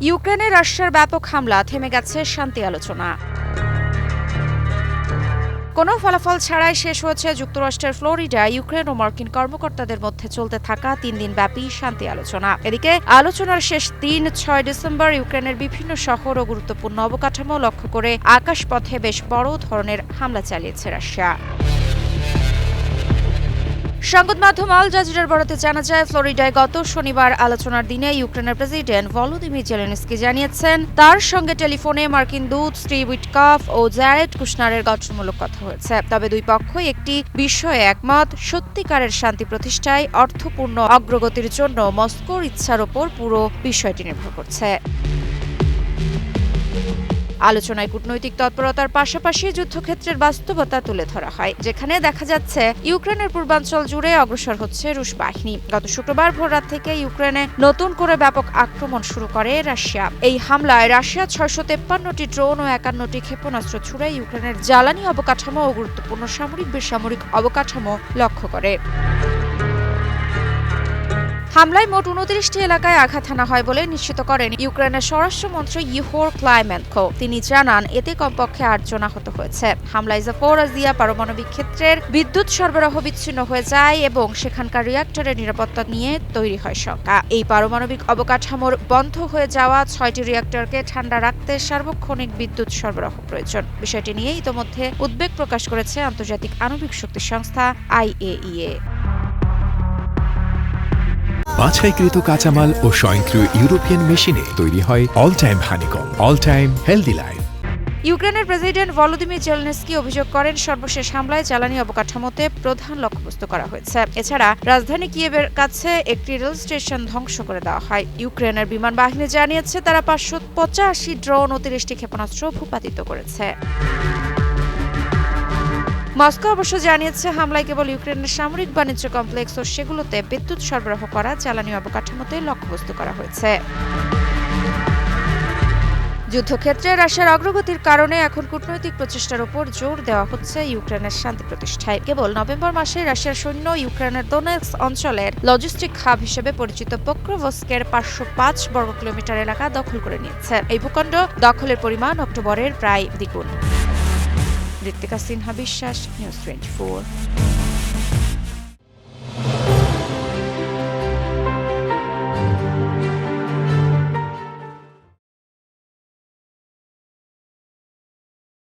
ইউক্রেনে রাশিয়ার ব্যাপক হামলা, থেমে গেছে শান্তি আলোচনা। কোনো ফলাফল ছাড়াই শেষ হয়েছে যুক্তরাষ্ট্রের ফ্লোরিডা, ইউক্রেন ও মার্কিন কর্মকর্তাদের মধ্যে চলতে থাকা তিন দিন ব্যাপী শান্তি আলোচনা। এদিকে, আলোচনার শেষ দিন ছয় ডিসেম্বর ইউক্রেনের বিভিন্ন শহর ও গুরুত্বপূর্ণ অবকাঠামো লক্ষ্য করে আকাশপথে বেশ বড় ধরনের হামলা চালিয়েছে রাশিয়া। সংবাদ মাধ্যম আল জাজিরার বরাতে জানা যায়, ফ্লোরিডায় গত শনিবার আলোচনার দিনে ইউক্রেনের প্রেসিডেন্ট ভলোদিমির জেলেনস্কি জানিয়েছেন, তার সঙ্গে টেলিফোনে মার্কিন দূত স্টিভ উইটকফ ও জ্যারেড কুশনারের গঠনমূলক কথা হয়েছে। তবে দুই পক্ষই একটি বিষয়ে একমত, সত্যিকারের শান্তি প্রতিষ্ঠায় অর্থপূর্ণ অগ্রগতির জন্য মস্কোর ইচ্ছার ওপর পুরো বিষয়টি নির্ভর করছে। আলোচনায় কূটনৈতিক তৎপরতার পাশাপাশি যুদ্ধক্ষেত্রের বাস্তবতা তুলে ধরা হয়, যেখানে দেখা যাচ্ছে ইউক্রেনের পূর্বাঞ্চল জুড়ে অগ্রসর হচ্ছে রুশ বাহিনী। গত শুক্রবার ভোররাত থেকে ইউক্রেনে নতুন করে ব্যাপক আক্রমণ শুরু করে রাশিয়া। এই হামলায় রাশিয়া ছয়শো তেপ্পান্নটি ড্রোন ও একান্নটি ক্ষেপণাস্ত্র ছুড়ে ইউক্রেনের জ্বালানি অবকাঠামো ও গুরুত্বপূর্ণ সামরিক বেসামরিক অবকাঠামো লক্ষ্য করে। হামলায় মোট উনত্রিশটি এলাকায় আঘাত হানা হয় বলে নিশ্চিত করেন ইউক্রেনের স্বরাষ্ট্রমন্ত্রী ইউহোর ক্লাইমেনকো তিনি জানান, এতে কমপক্ষে আটজন আহত হয়েছে। হামলায় জাপোরাজিয়া পারমাণবিক ক্ষেত্রের বিদ্যুৎ সরবরাহ বিচ্ছিন্ন হয়ে যায় এবং সেখানকার রিয়াক্টরের নিরাপত্তা নিয়ে তৈরি হয় শঙ্কা। এই পারমাণবিক অবকাঠামোর বন্ধ হয়ে যাওয়া ছয়টি রিয়াক্টরকে ঠান্ডা রাখতে সার্বক্ষণিক বিদ্যুৎ সরবরাহ প্রয়োজন। বিষয়টি নিয়ে ইতোমধ্যে উদ্বেগ প্রকাশ করেছে আন্তর্জাতিক আণবিক শক্তি সংস্থা আইএইএ। বাছাইকৃত কাঁচামাল ও স্বয়ংক্রিয় ইউরোপিয়ান মেশিনে তৈরি হয় all time honeycomb all time healthy life ইউক্রেনের প্রেসিডেন্ট ভলোদিমির জেলনেস্কি অভিযোগ করেন, সর্বশেষ হামলায় জ্বালানি অবকাঠামোতে প্রধান লক্ষ্যবস্তু করা হয়েছে। এছাড়া, রাজধানী কিয়েভের কাছে একটি রেল স্টেশন ধ্বংস করে দেওয়া হয়। ইউক্রেনের বিমান বাহিনী জানিয়েছে, তারা পাঁচশো পঁচাশি ড্রোন ও তিরিশটি ক্ষেপণাস্ত্র ভূপাতিত করেছে। মস্কো অবশ্য জানিয়েছে, হামলায় কেবল ইউক্রেনের সামরিক বাণিজ্য কমপ্লেক্স ও সেগুলোতে বিদ্যুৎ সরবরাহ করা, জ্বালানি অবকাঠামোতে লক্ষ্যবস্তু করা হয়েছে। যুদ্ধক্ষেত্রে রাশিয়ার অগ্রগতির কারণে এখন কূটনৈতিক প্রচেষ্টার উপর জোর দেওয়া হচ্ছে ইউক্রেনের শান্তি প্রতিষ্ঠায়। কেবল নভেম্বর মাসে রাশিয়ার সৈন্য ইউক্রেনের দোনেক্স অঞ্চলের লজিস্টিক হাব হিসেবে পরিচিত পোক্রোভস্কের পাঁচশো পাঁচ বর্গ কিলোমিটার এলাকা দখল করে নিয়েছে। এই ভূখণ্ড দখলের পরিমাণ অক্টোবরের প্রায় দ্বিগুণ। ঋত্বিকা সিনহা বিশ্বাস নিউজ টোয়েন্টি